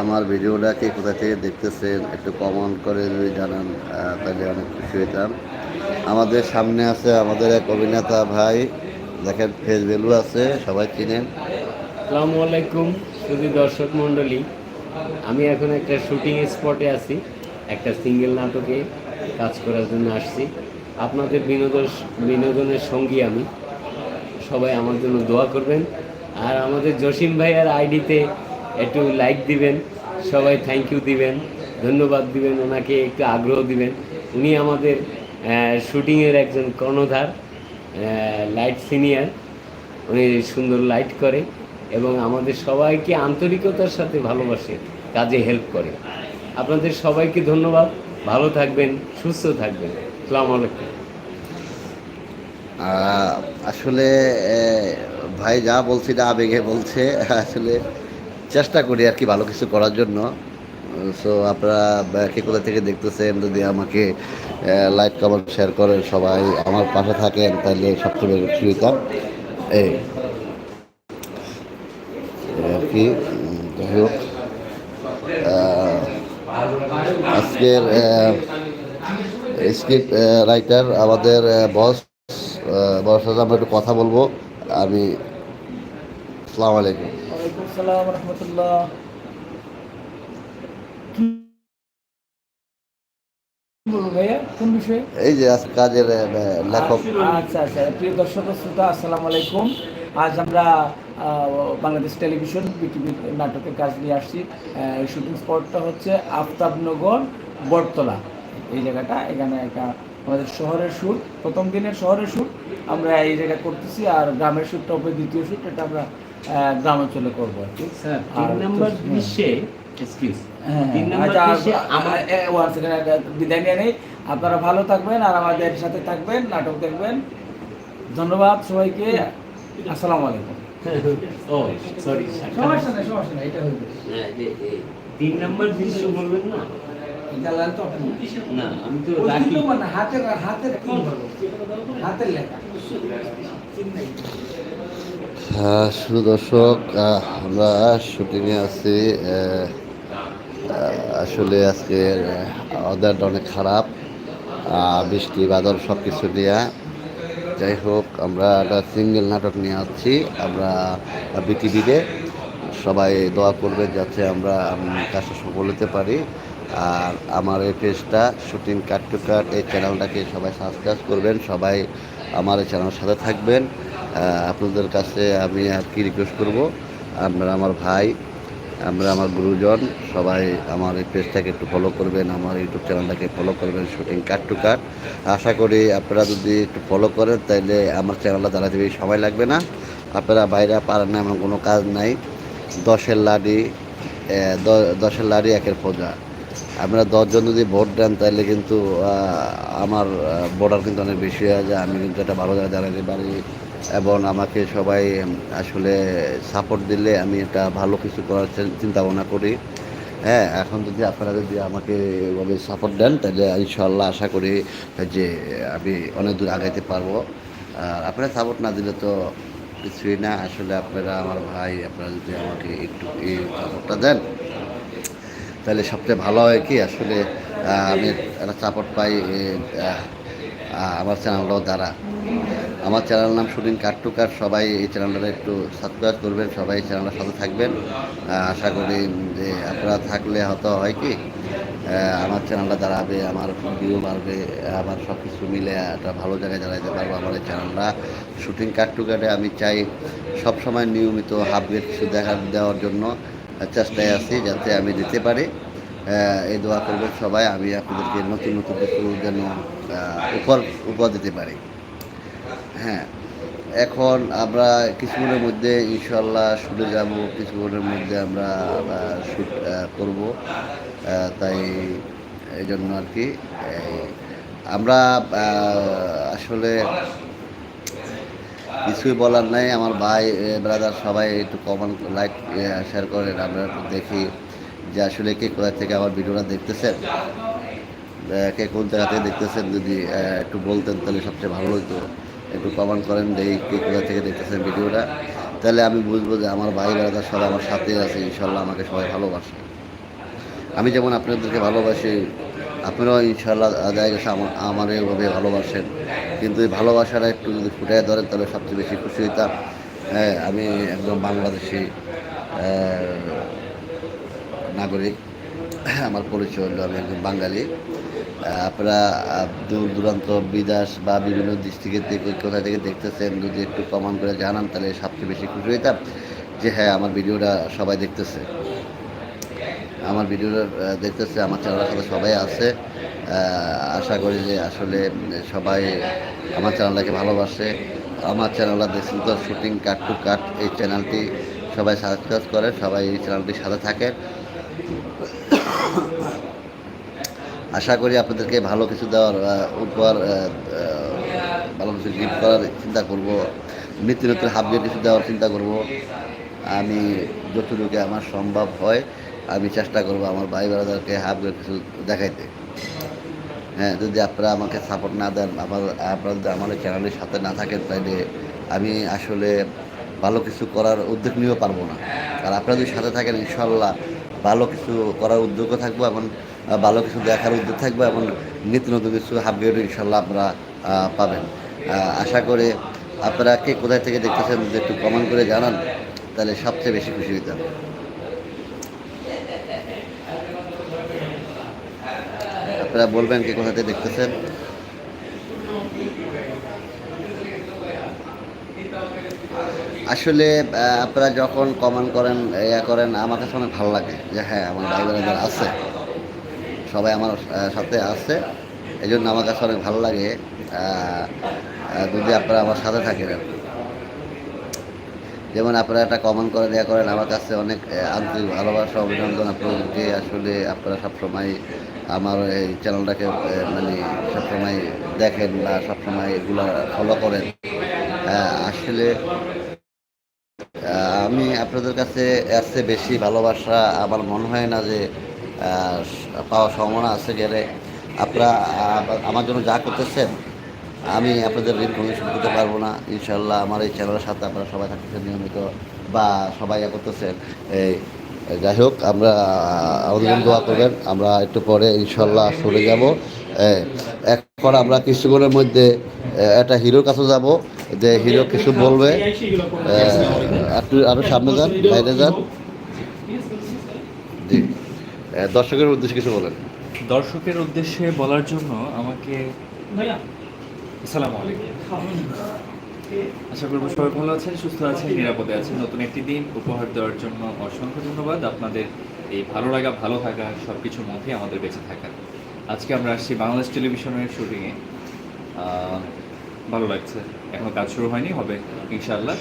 আমার ভিডিওটাকে কোথা থেকে দেখতেছেন একটু কমেন্ট করে যদি জানান তাহলে অনেক খুশি হইতাম। আমাদের সামনে আছে আমাদের এক অভিনেতা ভাই, দেখেন ফেস ভ্যালু আছে, সবাই চিনেন। আসসালামু আলাইকুম শুধু দর্শক মণ্ডলী। আমি এখন একটা শুটিং স্পটে আছি, একটা সিঙ্গেল নাটকে কাজ করার জন্য আসছি। আপনাদের বিনোদন, বিনোদনের সঙ্গী আমি। সবাই আমার জন্য দোয়া করবেন। আর আমাদের জসিম ভাইয়ার আইডিতে একটু লাইক দিবেন, সবাই থ্যাংক ইউ দিবেন, ধন্যবাদ দিবেন, ওনাকে একটু আগ্রহ দিবেন। উনি আমাদের শুটিংয়ের একজন কর্ণধার লাইট সিনিয়র উনি সুন্দর লাইট করে এবং আমাদের সবাইকে আন্তরিকতার সাথে ভালোবাসে, কাজে হেল্প করে। আপনাদের সবাইকে ধন্যবাদ, ভালো থাকবেন, সুস্থ থাকবেন। সালাম আলাইকুম। আসলে ভাই যা বলছি না আবেগে বলছে। আসলে চেষ্টা করি আর কি ভালো কিছু করার জন্য। সো আপনারা কে কোথা থেকে দেখতেছেন, যদি আমাকে লাইক কমেন্ট শেয়ার করেন সবাই। আমার পাশে থাকেন তাহলে সবচেয়ে খুশি এই। আর কি যাই হোক। আজকের স্ক্রিপ্ট রাইটার আমাদের বস বস সাথে আমরা একটু কথা বলব। আমি, আসসালামু আলাইকুম। ওয়ালাইকুম সালাম রহমতুল্লাহ। বলুন ভাইয়া কোন বিষয়ে? এই যে কাজের লেখক। আচ্ছা আচ্ছা প্রিয় দর্শক শ্রোতা আসসালামু আলাইকুম। আজ আমরা বাংলাদেশ টেলিভিশন বিটিভি নাটকের কাজ নিয়ে আসছি। শুটিং স্পটটা হচ্ছে আফতাবনগর বটতলা। এই জায়গাটা এখানে একটা আমাদের শহরের শ্যুট প্রথম দিনের শহরের শ্যুট আমরা এই জায়গায় করতেছি আর গ্রামের শ্যুটটা হবে দ্বিতীয় শ্যুট এটা আমরা গ্রামাঞ্চলে করব আর কি। তিন নম্বর এক্সকিউজ। হ্যাঁ, নম্বর আচ্ছা, বিদায় নিয়ে নেই। আপনারা ভালো থাকবেন আর আমাদের সাথে থাকবেন নাটক দেখবেন। ধন্যবাদ সবাইকে। আসসালামু আলাইকুম। ও সরি সমস্যা নেই সমস্যা নেই এটা তিন নম্বর দৃশ্য বলবেন না? তো না আমি তো হাতের হাতের হাতের লেখা। হ্যাঁ, শুধু দর্শক। আমরা শুটিংয়ে আছি। আসলে আজকে ওয়েদারটা অনেক খারাপ। বৃষ্টি, বাদল সব কিছু নিয়ে। যাই হোক, আমরা একটা সিঙ্গেল নাটক নিয়ে আসছি। আমরা বিটিভিতে সবাই দোয়া করবে যাতে আমরা কাজটা সফল হতে পারি। আর আমার এই পেজটা শুটিং কাট টু কাট এই চ্যানেলটাকে সবাই সাবস্ক্রাইব করবেন। সবাই আমার এই চ্যানেলের সাথে থাকবেন। আপনাদের কাছে আমি আর কি রিকোয়েস্ট করব। আপনারা আমার ভাই আমরা আমার গুরুজন, সবাই আমার এই পেজটাকে একটু ফলো করবেন, আমার ইউটিউব চ্যানেলটাকে ফলো করবেন শুটিং কাট টু কাট আশা করি আপনারা যদি একটু ফলো করেন তাহলে আমার চ্যানেলটা চালাতে বেশি সময় লাগবে না। আপনারা বাইরে পারেন না এমন কোনো কাজ নাই। দশের লাডি দশের লাডি, একের পূজা আপনারা দশজন যদি ভোট দেন তাহলে কিন্তু আমার বর্ডার কিন্তু অনেক বেশি হয়ে যায়। আমি কিন্তু একটা ভালো জায়গায় দাঁড়াতে পারি। এবং আমাকে সবাই আসলে সাপোর্ট দিলে আমি একটা ভালো কিছু করার চিন্তা ভাবনা করি। হ্যাঁ এখন যদি আপনারা যদি আমাকে এভাবে সাপোর্ট দেন, তাহলে ইনশাল্লাহ আশা করি যে আমি অনেক দূর আগাইতে পারব। আর আপনারা সাপোর্ট না দিলে তো কিছুই না। আসলে আপনারা আমার ভাই, আপনারা যদি আমাকে একটু এই সাপোর্টটা দেন, তাহলে সবচেয়ে ভালো হয় কি? আসলে আমি একটা সাপোর্ট পাই আমার চ্যানেলটাও দ্বারা। আমার চ্যানেল নাম শুটিং কাট সবাই এই চ্যানেলটা একটু সাবস্ক্রাইব করবেন সবাই এই চ্যানেলের সাথে থাকবেন। আশা করি যে আপনারা থাকলে হয়তো হয় কি আমার চ্যানেলটা দাঁড়াবে আমার ভিডিও বাড়বে আমার সব কিছু মিলে একটা ভালো জায়গায় দাঁড়াইতে পারব আমার এই চ্যানেলটা শুটিং কাটে আমি চাই সব সময় নিয়মিত আপডেট কিছু দেখা দেওয়ার জন্য চেষ্টায় আছি যাতে আমি দিতে পারি। এই দোয়া করবেন সবাই আমি আপনাদেরকে নতুন নতুন কিছু যেন আহ, উপহার উপহার দিতে পারি। হ্যাঁ। এখন আমরা কিছুক্ষণের মধ্যে ইনশাল্লাহ শুটে যাব, কিছুক্ষণের মধ্যে আমরা শ্যুট করব। তাই এই জন্য আর কি আমরা আসলে কিছুই বলার নাই। আমার ভাই ব্রাদার সবাই একটু কমন লাইক শেয়ার করেন। আমরা দেখি যে আসলে কে কোথা থেকে আমার ভিডিওটা দেখতেছেন। কে কোন জায়গা থেকে দেখতেছেন যদি একটু বলতেন তাহলে সবচেয়ে ভালো হতো একটু কমেন্ট করেন কে কোথা থেকে দেখতেছেন ভিডিওটা। তাহলে আমি বুঝব যে আমার ভাই ব্রাদার সবাই আমার সাথে আছে, ইনশাল্লাহ আমাকে সবাই ভালোবাসে। আমি যেমন আপনাদেরকে ভালোবাসি, আপনারাও ইনশাল্লাহ দেখা গেছে আমার আমার এইভাবে ভালোবাসেন। কিন্তু এই ভালোবাসাটা একটু যদি ফুটাই ধরেন, তাহলে সবচেয়ে বেশি খুশি হইতাম। হ্যাঁ আমি একদম বাংলাদেশি নাগরিক। আমার পরিচয় হলো, আমি একজন বাঙালি। আপনারা দূর দূরান্ত, বিদেশ বা বিভিন্ন ডিস্ট্রিক্টের থেকে কোথা থেকে দেখতেছেন, যদি একটু কমান করে জানান, তাহলে সবচেয়ে বেশি খুশি হইতাম যে হ্যাঁ আমার ভিডিওটা সবাই দেখতেছে। আমার ভিডিওটা দেখতেছে, আমার চ্যানেলের সাথে সবাই আছে। আশা করি যে আসলে সবাই আমার চ্যানেলটাকে ভালোবাসে। আমার চ্যানেলটা দেখছেন তো শুটিং কাট টু কাট এই চ্যানেলটি সবাই সাবস্ক্রাইব করে সবাই এই চ্যানেলটির সাথে থাকে আশা করি আপনাদেরকে ভালো কিছু দেওয়ার উপহার ভালো কিছু গিফট করার চিন্তা করব। নিত্য নতুন হাবিয়ে কিছু দেওয়ার চিন্তা করব। আমি যতটুকু আমার সম্ভব হয়, আমি চেষ্টা করব আমার ভাই ব্রাদারকে হাবিয়ে কিছু দেখাইতে। হ্যাঁ যদি আপনারা আমাকে সাপোর্ট না দেন, আমার, আপনারা যদি আমার চ্যানেলের সাথে না থাকেন তাহলে আমি আসলে ভালো কিছু করার উদ্যোগ নিয়েও পারব না। আর আপনারা যদি সাথে থাকেন, ইনশাল্লাহ ভালো কিছু করার উদ্যোগও থাকব এবং ভালো কিছু দেখার উদ্যোগ থাকব এবং নিত্য নতুন কিছু হাবগেট ইনশাল্লাহ আপনারা পাবেন। আশা করে আপনারা কে কোথায় থেকে দেখতেছেন একটু কমেন্ট করে জানান, তাহলে সবচেয়ে বেশি খুশি হইতাম। আপনারা বলবেন কে কোথা থেকে দেখতেছেন। আসলে আপনারা যখন কমেন্ট করেন, ইয়া করেন, আমার কাছে অনেক ভালো লাগে যে হ্যাঁ আমার ভাই বোনেরা আছে। সবাই আমার সাথে আছে। এই জন্য আমার কাছে অনেক ভালো লাগে। যদি আপনারা আমার সাথে থাকেন। যেমন আপনারা একটা কমেন্ট করে ইয়া করেন, আমার কাছে অনেক আন্তরিক ভালোবাসা, অভিনন্দন আপনাদেরকে। আসলে আপনারা সবসময় আমার এই চ্যানেলটাকে মানে সবসময় দেখেন বা সবসময় এগুলো ফলো করেন। আসলে আমি আপনাদের কাছে এর চেয়ে বেশি ভালোবাসা আমার মনে হয় না যে আহ, পাওয়ার সম্ভাবনা আছে গেলে আপনারা আমার জন্য যা করতেছেন আমি আপনাদের ঋণ কোনো শোধ করতে পারব না। ইনশাল্লাহ আমার এই চ্যানেলের সাথে আপনারা সবাই থাকতেছেন নিয়মিত বা সবাই ইয়া করতেছেন। এই যাই হোক আমরা আমাদের দোয়া করবেন। আমরা একটু পরে ইনশাল্লাহ চলে যাব। এখন আমরা কিছুক্ষণের মধ্যে একটা হিরোর কাছে যাব। যে হিরো কিছু বলবে আপনি আরও সামনে যান বাইরে যান। জি। দর্শকের উদ্দেশ্যে কিছু বলেন। দর্শকের উদ্দেশ্যে বলার জন্য আমাকে আসসালামু আলাইকুম। আশা করব সবাই ভালো আছেন সুস্থ আছেন নিরাপদে আছেন। নতুন একটি দিন উপহার দেওয়ার জন্য অসংখ্য ধন্যবাদ। আপনাদের এই ভালো লাগা ভালো থাকা সব কিছুর মধ্যে আমাদের বেঁচে থাকা। আজকে আমরা আসছি বাংলাদেশ টেলিভিশনের শুটিংয়ে ভালো লাগছে। এখনও কাজ শুরু হয়নি, হবে ইনশাল্লাহ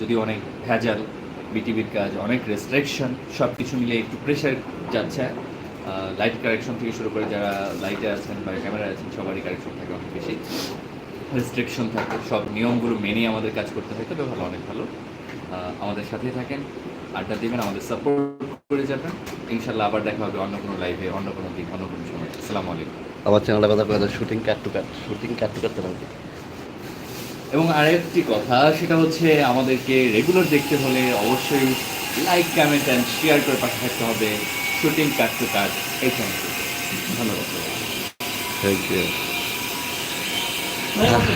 যদি অনেক ভেজাল, বিটিভির কাজ, অনেক রেস্ট্রিকশন সব কিছু মিলে একটু প্রেশার যাচ্ছে। লাইট কারেকশন থেকে শুরু করে যারা লাইটে আছেন বা ক্যামেরা আছেন, সবারই কারেকশন থাকে অনেক বেশি। রেস্ট্রিকশন থাকে, সব নিয়মগুলো মেনে আমাদের কাজ করতে হয়, তবে ভালো, অনেক ভালো। আমাদের সাথেই থাকেন, আড্ডা দিবেন, আমাদের সাপোর্ট করে যাবেন। ইনশাল্লাহ আবার দেখা হবে অন্য কোনো লাইভে অন্য কোনো দিন, অন্য কোনো সময়। আসসালামু আলাইকুম। আমার চ্যানেলের কথা shooting cut to cut shooting cut to cut channel এবং আরেকটি কথা সেটা হচ্ছে আমাদেরকে রেগুলার দেখতে হলে অবশ্যই লাইক কমেন্ট অ্যান্ড শেয়ার করে পাশে থাকতে হবে। শুটিং কাট টু কাট এই ধন্যবাদ। থ্যাংক ইউ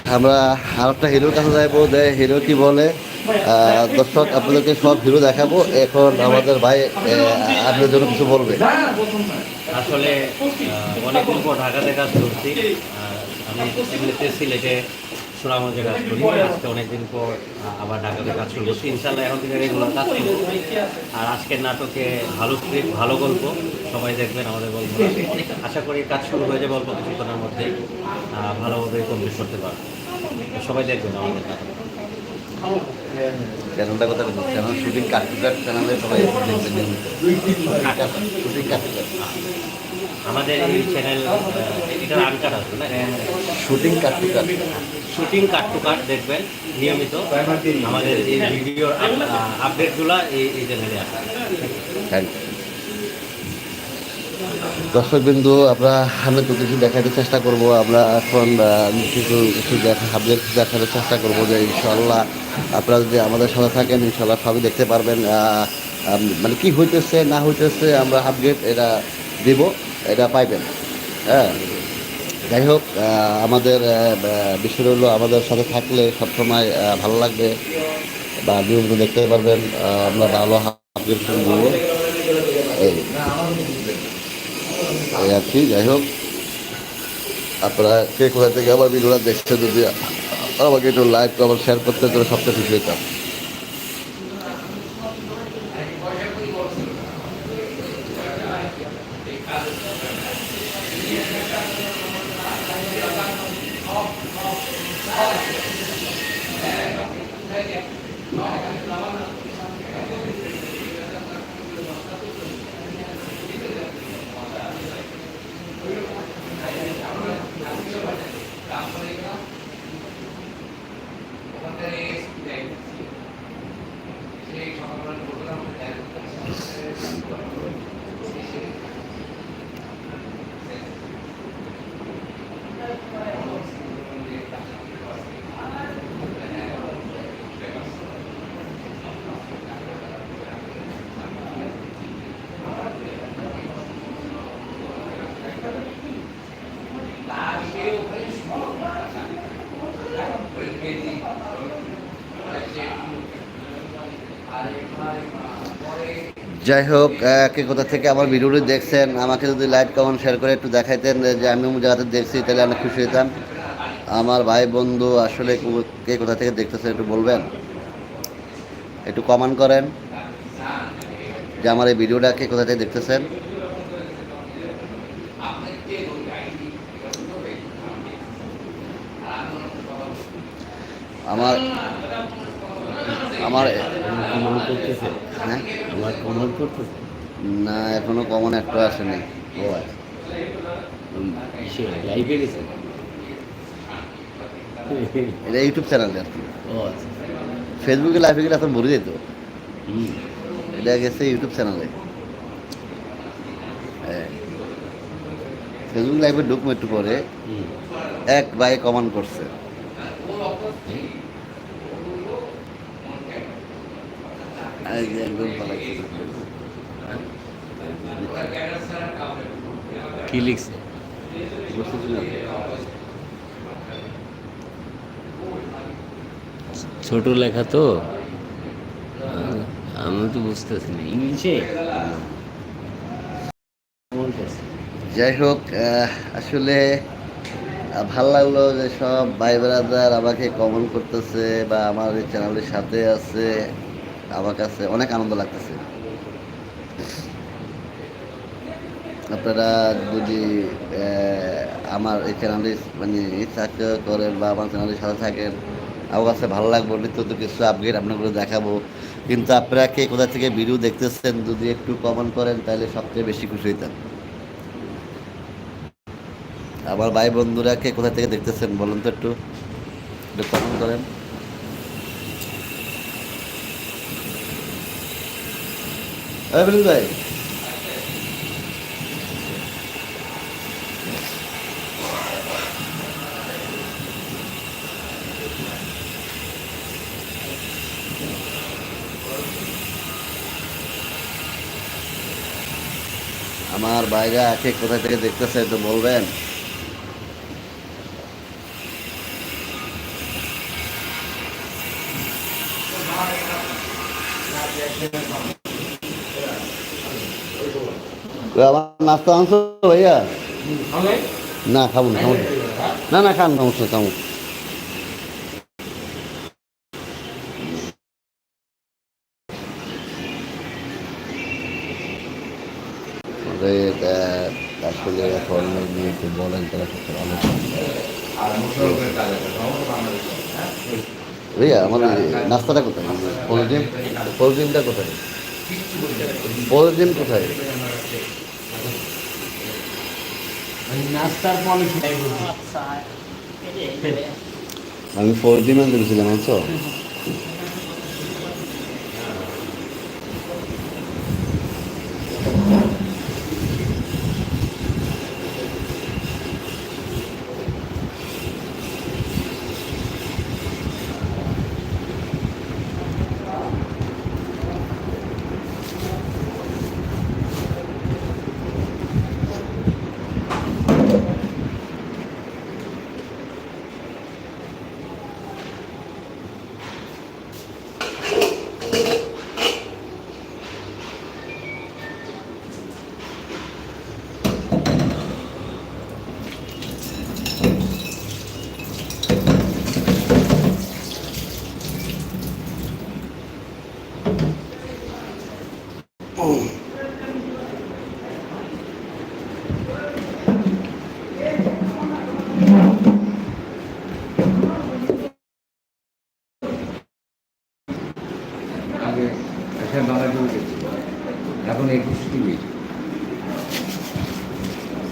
আমরা আর একটা হিরোর কাছে যাইবো যে হিরো কি বলে? আহ, দর্শক আপনাদেরকে সব হিরো দেখাবো। এখন আমাদের ভাই আপনাদের জন্য কিছু বলবে। আসলে অনেকদিন পর ঢাকাতে কাজ করছি। আর আমি এমনিতে সিলেটে সুনামগঞ্জে কাজ করি। আজকে অনেকদিন পর আবার ঢাকাতে কাজ শুরু করছি ইনশাল্লাহ এখন থেকে রেগুলার কাজ করব। আর আজকের নাটকে ভালো স্ক্রিপ্ট ভালো গল্প সবাই দেখবেন আমাদের গল্প আশা করি কাজ শুরু হয়ে যাবে অল্প কিছুক্ষণের মধ্যেই আহ, ভালোভাবে কমপ্লিট করতে পারব। সবাই দেখবেন আমাদের নাটক। চ্যানেলটা কথা বলছি চ্যানেল শুটিং টু চ্যানেলে সবাই দেখবেন। শুটিং কাট আমাদের এই চ্যানেল এটা আনকাট আসবে না shooting cut to cut shooting cut to cut দেখবেন নিয়মিত। আমাদের এই ভিডিওর আপডেটগুলো এই এই চ্যানেলে আসবে। আমরা আমি তো কিছু দেখাতে চেষ্টা করব। আমরা এখন কিছু কিছু দেখা আপডেট দেখাতে চেষ্টা করব যে ইনশাল্লাহ আপনারা যদি আমাদের সাথে থাকেন ইনশাল্লাহ সবই দেখতে পারবেন। মানে কি হইতেছে না হইতেছে আমরা আপডেট এটা দিব, এটা পাইবেন। হ্যাঁ। যাই হোক আমাদের বিষয় আমাদের সাথে থাকলে সবসময় ভালো লাগবে বা নিয়মিত দেখতে পারবেন। আমরা ভালো আপডেট দেবো। এই আর কি, যাই হোক। আপনারা কে কোথা থেকে আমার ভিডিওটা দেখছে যদি আমাকে একটু লাইক আবার শেয়ার করতে সবচেয়ে খুশি হইতাম। যাই হোক কে কোথা থেকে আমার ভিডিওটি দেখছেন, আমাকে যদি লাইক, কমেন্ট শেয়ার করে একটু দেখাইতেন যে আমি অমুক জায়গাতে দেখছি, তাহলে অনেক খুশি হইতাম। আমার ভাই বন্ধু আসলে কে কোথা থেকে দেখতেছেন একটু বলবেন? একটু কমেন্ট করেন, যে আমার এই ভিডিওটা কে কোথা থেকে দেখতেছেন। আমার আমার কমন করতেছে? হ্যাঁ? আমার কমন করতেছে? না এখনও কমন একটা আসেনি ও আচ্ছা। সে লাইভে গেছে? এটা ইউটিউব চ্যানেল আর কি। ও আচ্ছা। ফেসবুকে লাইভে গেলে এখন ভরে যেত। হুম। এটা গেছে ইউটিউব চ্যানেলে ফেসবুক লাইভে ঢুকবো একটু পরে। এক ভাই কমান করছে এই যে একদম পালাইছে। কি লিখছে? ছোট লেখা তো। আমি তো বুঝতেছি না। ইংলিশে? যাই হোক আসলে ভালো লাগল যে সব ভাই ব্রাদার আমাকে কমেন্ট করতেছে বা আমার এই চ্যানেলের সাথে আছে। আমার কাছে অনেক আনন্দ লাগতেছে। আপনারা যদি আমার এই চ্যানেলে মানে সাহায্য করেন বা আমার চ্যানেলের সাথে থাকেন, আমার কাছে ভালো লাগবে, নিত্য তো কিছু আপগ্রেড আপনাগুলো দেখাবো। কিন্তু আপনারা কে কোথা থেকে ভিডিও দেখতেছেন, যদি একটু কমেন্ট করেন, তাহলে সবচেয়ে বেশি খুশি হইতাম। আমার ভাই বন্ধুরা কে কোথা থেকে দেখতেছেন, বলুন তো একটু। একটু কমেন্ট করেন। বলুন ভাই আমার বাইরে আছে কোথা থেকে দেখতেছে একটু বলবেন? আমার নাস্তা আনছো ভাইয়া? না খাব না খাব না। না খান সমস্যা খাব আসলে এখন বলেন তারা ভাইয়া আমার নাস্তাটা কোথায়? পলিথিন পলিথিনটা কোথায়? পলিথিন কোথায়? নাস্তার পলিসি আমি পলিথিন আনতে গেছিলাম আনছো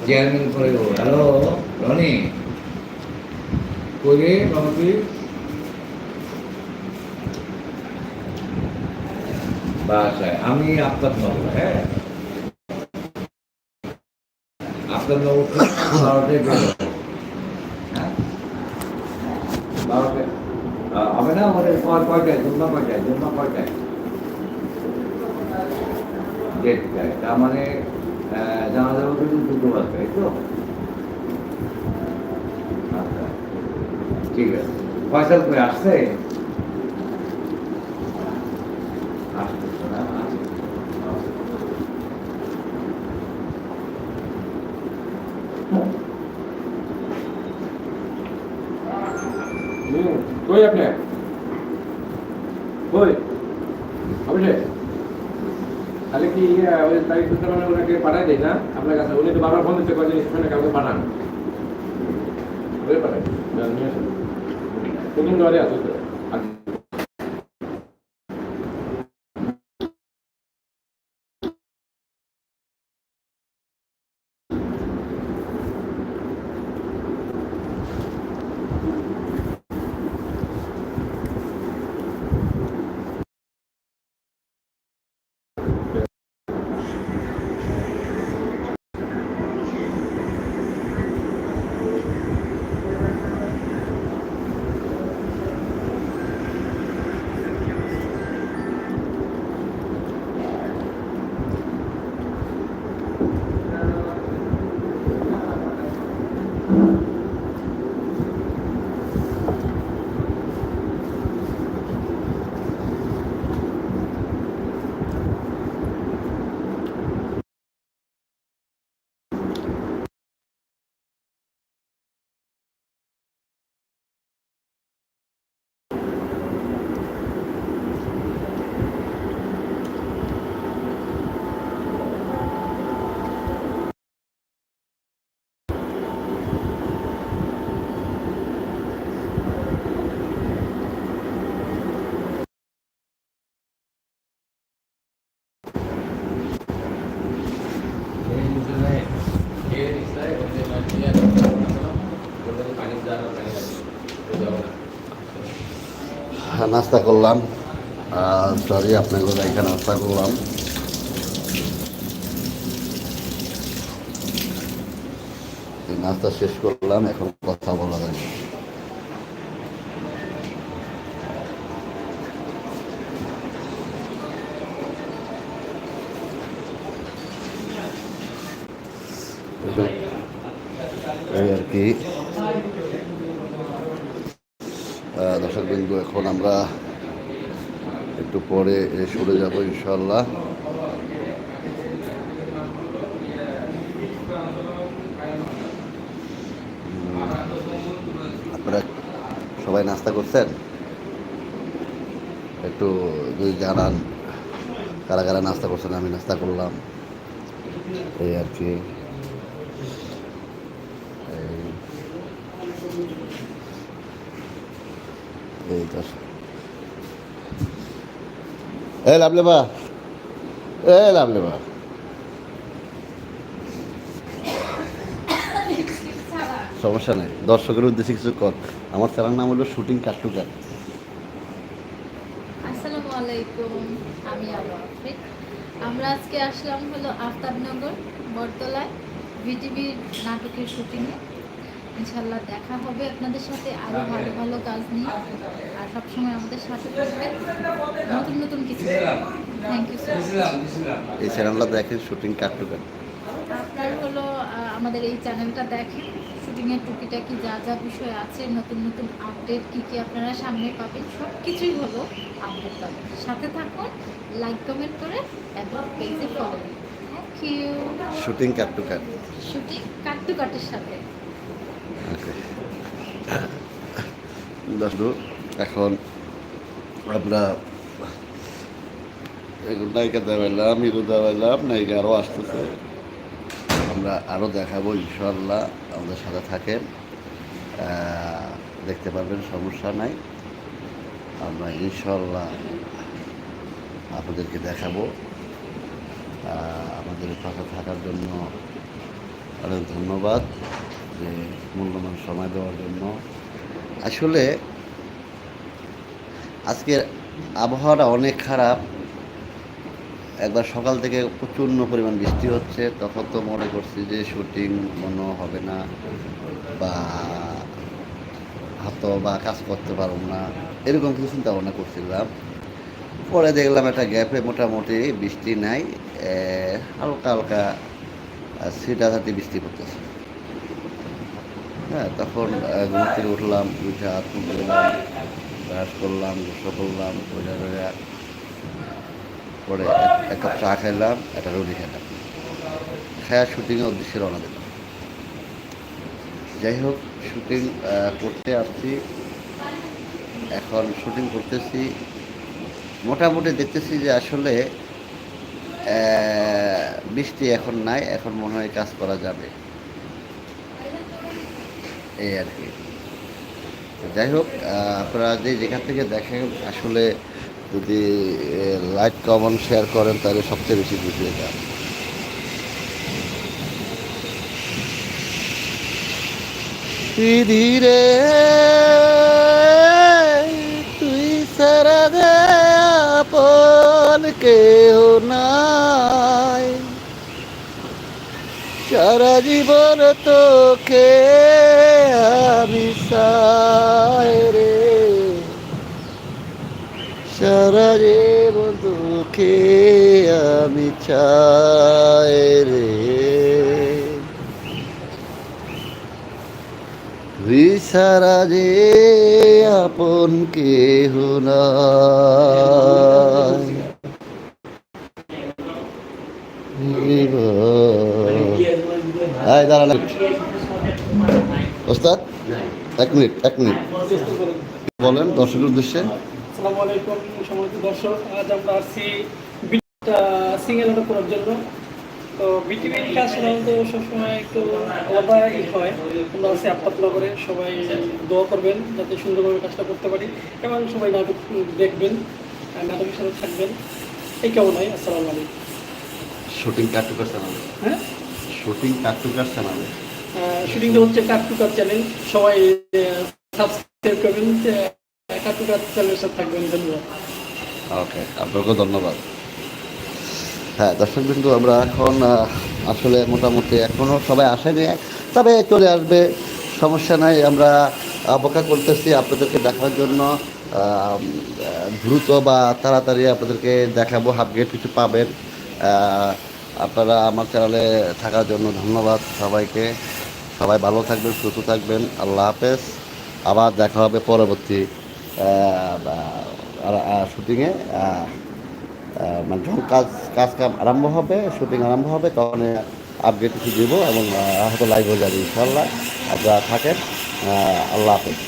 চেয়ারম্যান করে হ্যালো, রনি? করে বাসায় আমি আপনার নগর হ্যাঁ? আপনার থেকে বারোটায় হ্যাঁ? হবে না? আমাদের কয়, কয়টায়? জন্মা কয়টায়? জন্মা কয়টায়? দেড়টায়। তার মানে আহ, জানা যাবে কিন্তু দুটো বাজবে তাই তো আচ্ছা ঠিক আছে ফয়সাল করে আসছে আসতেছে না আচ্ছা। কই আপনি কই অভিষেক তাহলে কি আহ, ওই তারিখ সূত্রে মানে ওনাকে পাঠাই দেয় না? আপনার কাছে। উনি তো বারবার ফোন দিচ্ছে কয়েকজন স্টুডেন্ট কাউকে পাঠান। ওই পাঠাই। না, নিয়ে আসুন কোনদিন ঘরে আসো তো আচ্ছা। হ্যাঁ, নাস্তা করলাম। সরি আপনাকে এখানে নাস্তা করলাম। নাস্তা শেষ করলাম, এখন কথা বলা যায় আর কি। বিন্দু এখন আমরা একটু পরে সরে যাব ইনশাল্লাহ আপনারা সবাই নাস্তা করছেন? একটু যদি জানান, কারা কারা নাস্তা করছেন, আমি নাস্তা করলাম। এই আর কি এই তো এ লাভলে বা এ লাভলে বা সমস্যা নেই দর্শকের উদ্দেশ্যে কিছু কর আমার চ্যানেল নাম হলো শুটিং কাট্টুকার আসসালামু আলাইকুম আমি আফরিক। আমরা আজকে আসলাম হলো আফতাবনগর বটতলায় ভিটিভির নাটকের শুটিংয়ে ইনশাল্লাহ দেখা হবে আপনাদের সাথে। আরও ভালো ভালো কাজ নিয়ে। আর সবসময় আমাদের সাথে থাকবেন। নতুন নতুন কিছু। থ্যাংক ইউ সো এই চ্যানেলটা দেখেন শুটিং কাট্টুকার আপনার হলো আমাদের এই চ্যানেলটা দেখেন। শুটিংয়ের টুকিটাকি যা যা বিষয় আছে নতুন নতুন আপডেট কী কী আপনারা সামনে পাবেন সব কিছুই হলো আপডেট পাবেন। সাথে থাকুন লাইক কমেন্ট করে এবং পেজে ফলো থ্যাংক ইউ শুটিং কাট্টুকার শুটিং কাট্টু কাটের সাথে। দর্শক এখন আমরা নায়িকা দেওয়াইলাম হিরো দেওয়াইলাম নায়িকা আরও আসতেছে। আমরা আরও দেখাবো ইনশাল্লাহ আমাদের সাথে থাকেন। দেখতে পারবেন, সমস্যা নাই। আমরা ইনশাল্লাহ আপনাদেরকে দেখাবো। আমাদের পাশে থাকার জন্য অনেক ধন্যবাদ। যে মূল্যবান সময় দেওয়ার জন্য। আসলে আজকের আবহাওয়াটা অনেক খারাপ। একবার সকাল থেকে প্রচণ্ড পরিমাণ বৃষ্টি হচ্ছে। তখন তো মনে করছি যে শুটিং মনে হবে না বা হাত বা কাজ করতে পারব না। এরকম কিছু চিন্তা ভাবনা করছিলাম। পরে দেখলাম একটা গ্যাপে মোটামুটি বৃষ্টি নাই। হালকা হালকা সিটাধাতি বৃষ্টি পড়তেছে। হ্যাঁ তখন ঘুম থেকে উঠলাম, উঠে হাত মুখ ধুলাম ব্রাশ করলাম গোসল করলাম বোঝা টইটা পরে এক- কাপ চা খাইলাম একটা রুটি খাইলাম খায়া শুটিংয়ের উদ্দেশ্যে রওনা দিলাম। যাই হোক, শুটিং করতে আসছি। এখন শুটিং করতেছি। মোটামুটি দেখতেছি যে আসলে বৃষ্টি এখন নাই, এখন মনে হয় কাজ করা যাবে। এই আর কি। যাই হোক আপনারা যে যেখান থেকে দেখেন, আসলে যদি লাইক কমেন্ট শেয়ার করেন, তাহলে সবচেয়ে বেশি বুঝিয়ে যান ধীরে তুই সারা দে আপন কেউ নাই সারা জীবন তোকে আমি রে। সারা জীবন তোকে আমি চাই রে। সারা যে আপন কেহ নাই আয় দাঁড়ান। ওস্তাদ এক মিনিট এক মিনিট। বলেন দর্শকের উদ্দেশ্যে। আসসালামু আলাইকুম সম্মানিত দর্শক আজ আমরা আসছি সিঙ্গেল অটো করার জন্য। তো বিটিভির কাজ সাধারণত সবসময় একটু আলাদাই হয়। আমরা আছি আপনাতলা করে সবাই দোয়া করবেন যাতে সুন্দরভাবে কাজটা করতে পারি এবং সবাই নাটক দেখবেন আর নাটকের সাথে থাকবেন। এই কেমন হয় আসসালামু আলাইকুম। শুটিং জানাবে হ্যাঁ? শুটিং কাটুকার জানাবে শুটিংটা হচ্ছে কাটটুকার চ্যানেল সবাই সাবস্ক্রাইব করবেন। কাটটুকার চ্যানেলের সাথে থাকবেন। ধন্যবাদ। ওকে আপনাকেও ধন্যবাদ। হ্যাঁ দর্শক বিন্দু আমরা এখন আসলে মোটামুটি এখনও সবাই আসেনি তবে চলে আসবে। সমস্যা নাই আমরা অপেক্ষা করতেছি আপনাদেরকে দেখার জন্য। দ্রুত বা তাড়াতাড়ি আপনাদেরকে দেখাবো। হাফ গেট কিছু পাবেন। আহ, আপনারা আমার চ্যানেলে থাকার জন্য ধন্যবাদ সবাইকে। সবাই ভালো থাকবেন, সুস্থ থাকবেন। আল্লাহ হাফেজ। আবার দেখা হবে পরবর্তী শুটিংয়ে মানে যখন কাজ কাজ কাম আরম্ভ হবে শুটিং আরম্ভ হবে, তখন আপডেট কিছু দিব এবং হয়তো লাইভ হয়ে যাবে ইনশাল্লাহ আপনারা থাকেন আল্লাহ হাফেজ।